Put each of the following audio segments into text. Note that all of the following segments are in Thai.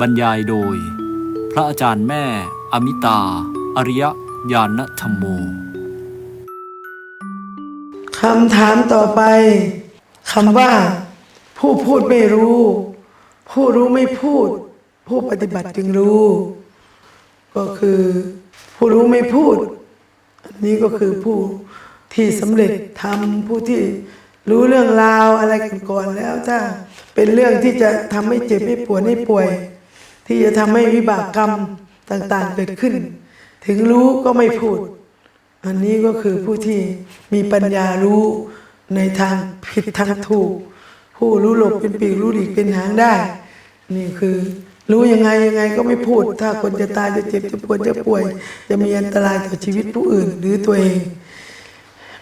บรรยายโดย พระอาจารย์แม่อมิตา อริยญาณธรรมโมคำถามต่อไปคำว่า ผู้พูดไม่รู้ ผู้รู้ไม่พูด ผู้ปฏิบัติจึงรู้ ก็คือ ผู้รู้ไม่พูด อันนี้ก็คือผู้ที่สำเร็จทำผู้ที่รู้เรื่องราวอะไรกันก่อนแล้วถ้าเป็นเรื่องที่จะทำให้เจ็บให้ปวดให้ป่วย ที่จะทำให้วิบากกรรมต่างๆเกิดขึ้น ถึงรู้ก็ไม่พูด อันนี้ก็คือผู้ที่มีปัญญารู้ในทางผิดทางถูก ผู้รู้หลบเป็นปีกรู้หลีกเป็นหางได้ นี่คือรู้ยังไงยังไงก็ไม่พูด ถ้าคนจะตายจะเจ็บจะปวดจะป่วย จะมีอันตรายต่อชีวิตผู้อื่นหรือตัวเอง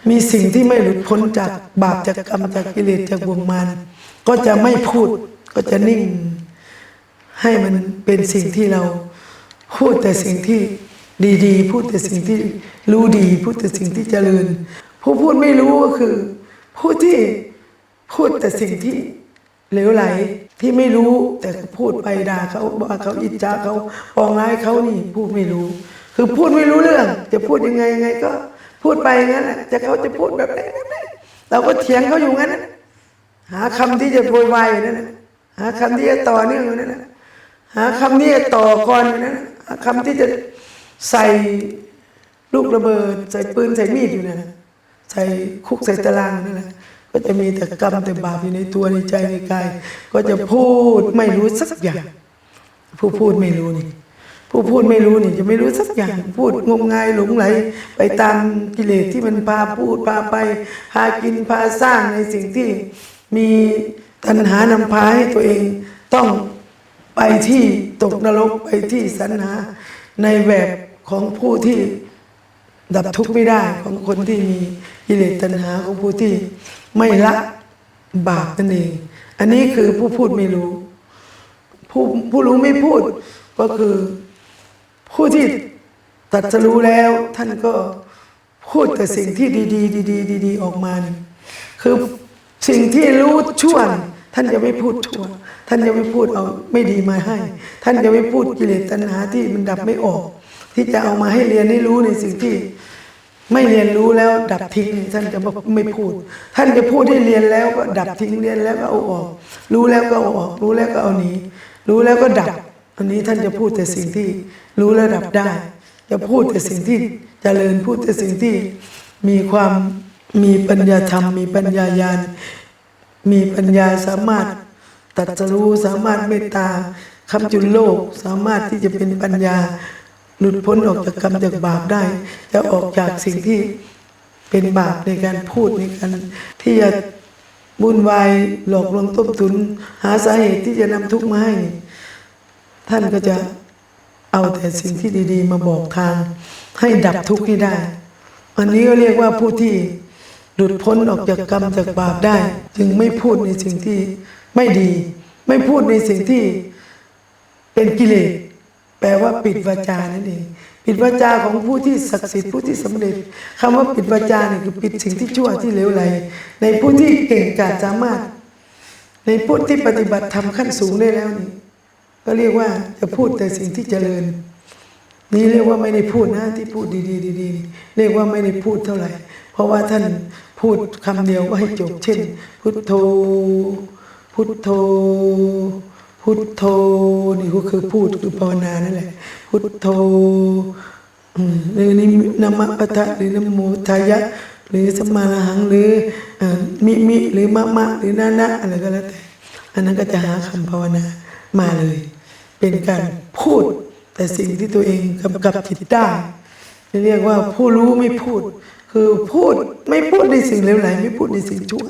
มีสิ่งที่ไม่หลุดพ้นจากบาปจากกรรมจากกิเลสจากบ่วงมารก็จะไม่พูดก็จะนิ่ง ให้มันเป็นสิ่งที่เราพูดแต่สิ่งที่ดีๆ พูดแต่สิ่งที่รู้ดี พูดแต่สิ่งที่เจริญ ผู้พูดไม่รู้ก็คือ ผู้ที่พูดแต่สิ่งที่เหลวไหลที่ไม่รู้แต่พูดไปด่าเขาว่าเขาอิจฉาเขาปองร้ายเขานี่พูดไม่รู้ คือพูดไม่รู้เรื่อง จะพูดยังไงยังไงก็พูดไปงั้นแหละจะเขาจะพูดแบบไหนแบบไหนเราก็เถียงเขาอยู่งั้น หาคำที่จะโวยวายอยู่นั่นนะหาคำที่จะต่อเนื่องอยู่นั่นนะ หาคำนี้ต่อก่อนนะหาคำที่จะใส่ลูกระเบิด ใส่ปืนใส่มีดอยู่นั่นนะใส่คุกใส่ตารางนั่นแหละก็จะมีแต่กรรมแต่บาปอยู่ในตัวในใจในกาย ก็จะพูดไม่รู้สักอย่าง ผู้พูดไม่รู้นี่ ผู้พูดไม่รู้นี่จะไม่รู้สักอย่าง พูดงมงายหลงไหล ไปตามกิเลสที่มันพาพูดพาไปพากินพาสร้างในสิ่งที่มีตัณหานำพาให้ตัวเองต้อง ไปที่ตกนรกไปที่สันหาในแบบของผู้ที่ดับทุกข์ไม่ได้ของคนที่มีกิเลสตัณหาของผู้ที่ไม่ละบาปนั่นเอง อันนี้คือผู้พูดไม่รู้ ผู้ผู้รู้ไม่พูดก็คือผู้ที่ตัดจะรู้แล้วท่านก็พูดแต่สิ่งที่ดี ๆ ดี ๆ ดี ๆ ออกมา คือสิ่งที่รู้ชั่วน ท่านจะไม่พูดชั่ว ท่านจะไม่พูดเอาไม่ดีมาให้ ท่านจะไม่พูดกิเลสตัณหาที่มันดับไม่ออก ที่จะเอามาให้เรียนให้รู้ในสิ่งที่ ไม่เรียนรู้แล้วดับทิ้งท่านจะไม่พูด ท่านจะพูดให้เรียนแล้วก็ดับทิ้งเรียนแล้วก็เอาออก รู้แล้วก็เอาออก รู้แล้วก็เอาหนีรู้แล้วก็ดับ อันนี้ท่านจะพูดแต่สิ่งที่รู้แล้วดับได้ จะพูดแต่สิ่งที่เจริญพูดแต่สิ่งที่มีความมีปัญญาธรรมมีปัญญาญาณ มีปัญญาสามารถตัดสรู้สามารถเมตตาคำจุนโลกสามารถที่จะเป็นปัญญา หลุดพ้นออกจากกรรมจากบาปได้ จะออกจากสิ่งที่เป็นบาปในการพูดในการที่จะบุ่นวายหลอกลวงต้มตุน หาสาเหตุที่จะนำทุกข์มาให้ ท่านก็จะเอาแต่สิ่งที่ดี ๆ มาบอกทาง ให้ดับทุกข์ให้ได้ อันนี้ก็เรียกว่าผู้ที่ หลุดพ้นออกจากกรรมจากบาปได้ จึงไม่พูดในสิ่งที่ไม่ดี ไม่พูดในสิ่งที่เป็นกิเลสแปลว่าปิดวาจานั่นเองปิดวาจาของผู้ที่ศักดิ์สิทธิ์ผู้ที่สำเร็จคำว่าปิดวาจาเนี่ยคือปิดสิ่งที่ชั่วที่เลวไหลในผู้ที่เก่งกาจสามารถ ในผู้ที่ปฏิบัติธรรมขั้นสูงได้แล้วนี่ก็เรียกว่าจะพูดแต่สิ่งที่เจริญ นี่เรียกว่าไม่ได้พูดนะที่พูดดีๆดีๆเรียกว่าไม่ได้พูดเท่าไหร่ เพราะว่าท่านพูดคำเดียวก็ให้จบเช่น พุทโธ พุทโธ พุทโธนี่ก็คือพูดคือภาวนานั่นแหละ พุทโธหรือนี่นะมะปะทะหรือนโมทายะ หรือสมาหังหรือเอ่อมิมิหรือมะมะหรือนานะอะไรก็แล้วแต่อันนั้นก็จะหาคำภาวนามาเลย เป็นการพูดแต่สิ่งที่ตัวเองกำกับจิตได้ เรียกว่าผู้รู้ไม่พูด คือพูดไม่พูดในสิ่งเลวไหลไม่พูดในสิ่งชั่ว